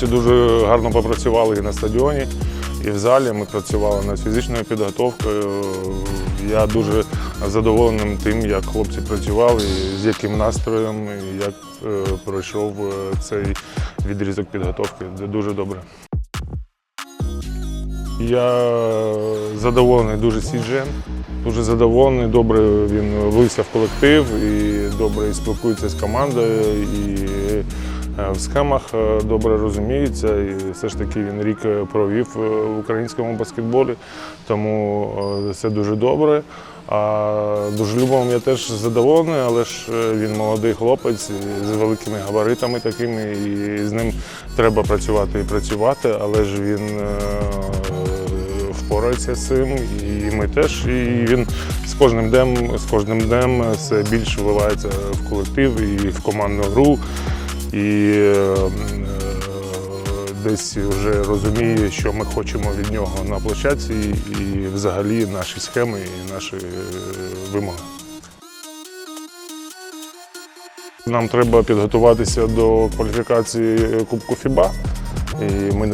хлопці дуже гарно попрацювали і на стадіоні, і в залі. Ми працювали над фізичною підготовкою. Я дуже задоволений тим, як хлопці працювали, з яким настроєм, як е, пройшов е, цей відрізок підготовки. Дуже добре. Я задоволений дуже Сіджем, дуже задоволений, добре він влився в колектив і добре спілкується з командою, і в схемах е, добре розуміється. І все ж таки він рік е, провів е, в українському баскетболі, тому е, це дуже добре. А Дружелюбом я теж задоволений, але ж е, він молодий хлопець з великими габаритами такими, і з ним треба працювати і працювати, але ж він е, впорається з цим, і ми теж. І він з кожним днем, з кожним днем все більше вливається в колектив і в командну гру. І е, десь вже розуміє, що ми хочемо від нього на площадці, і взагалі наші схеми і наші е, вимоги. Нам треба підготуватися до кваліфікації Кубку ФІБА. І ми,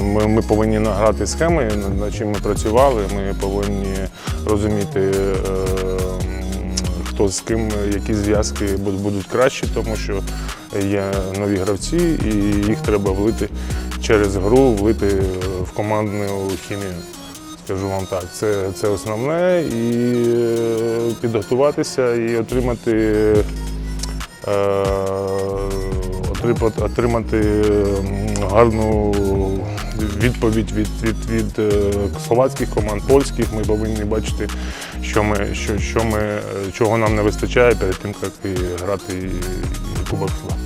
ми, ми повинні награти схеми, над- чим ми працювали. Ми повинні розуміти, е, хто з ким, які зв'язки будуть кращі, тому що є нові гравці, і їх треба влити через гру, влити в командну хімію. Скажу вам так, це, це основне, і е, підготуватися і отримати е, отримати, отримати гарну відповідь від, від, від е, словацьких команд, польських. Ми повинні бачити, що ми, що, що ми, чого нам не вистачає перед тим, як і грати і, Кубок ФІБА.